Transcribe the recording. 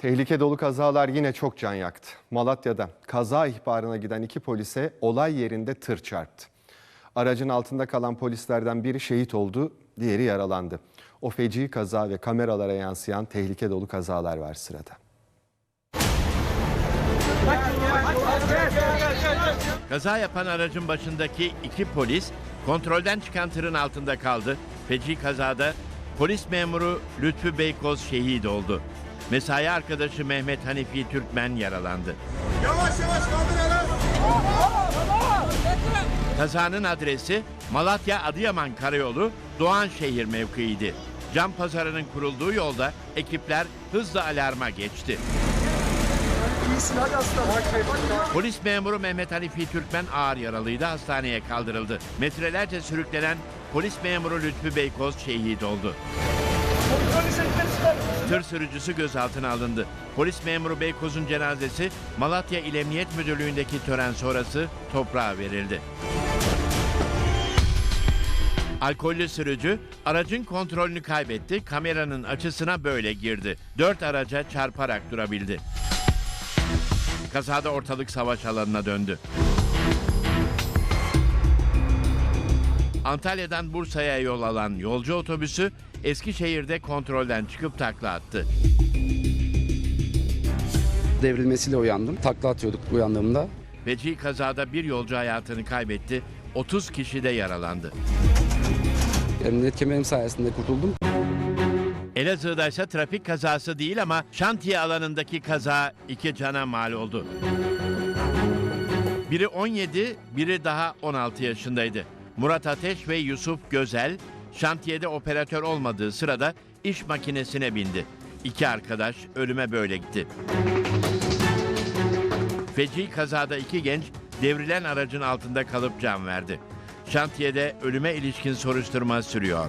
Tehlike dolu kazalar yine çok can yaktı. Malatya'da kaza ihbarına giden iki polise olay yerinde tır çarptı. Aracın altında kalan polislerden biri şehit oldu, diğeri yaralandı. O feci kaza ve kameralara yansıyan tehlike dolu kazalar var sırada. Kaza yapan aracın başındaki iki polis kontrolden çıkan tırın altında kaldı. Feci kazada polis memuru Lütfü Beykoz şehit oldu. Mesai arkadaşı Mehmet Hanifi Türkmen yaralandı. Yavaş yavaş kaldır hele. Kazanın adresi Malatya Adıyaman Karayolu Doğanşehir mevkiiydi. Cam pazarının kurulduğu yolda ekipler hızla alarma geçti. Polis memuru Mehmet Hanifi Türkmen ağır yaralıydı hastaneye kaldırıldı. Metrelerce sürüklenen polis memuru Lütfü Beykoz şehit oldu. Tır sürücüsü gözaltına alındı. Polis memuru Beykoz'un cenazesi Malatya İl Emniyet Müdürlüğü'ndeki tören sonrası toprağa verildi. Alkollü sürücü aracın kontrolünü kaybetti, kameranın açısına böyle girdi. Dört araca çarparak durabildi. Kazada ortalık savaş alanına döndü. Antalya'dan Bursa'ya yol alan yolcu otobüsü Eskişehir'de kontrolden çıkıp takla attı. devrilmesiyle uyandım. Takla atıyorduk uyandığımda. Feci kazada bir yolcu hayatını kaybetti, 30 kişi de yaralandı. Emniyet kemerim sayesinde kurtuldum. Elazığ'da ise trafik kazası değil ama şantiye alanındaki kaza iki cana mal oldu. Biri 17, biri daha 16 yaşındaydı. Murat Ateş ve Yusuf Gözel şantiyede operatör olmadığı sırada iş makinesine bindi. İki arkadaş ölüme böyle gitti. Feci kazada iki genç devrilen aracın altında kalıp can verdi. Şantiyede ölüme ilişkin soruşturma sürüyor.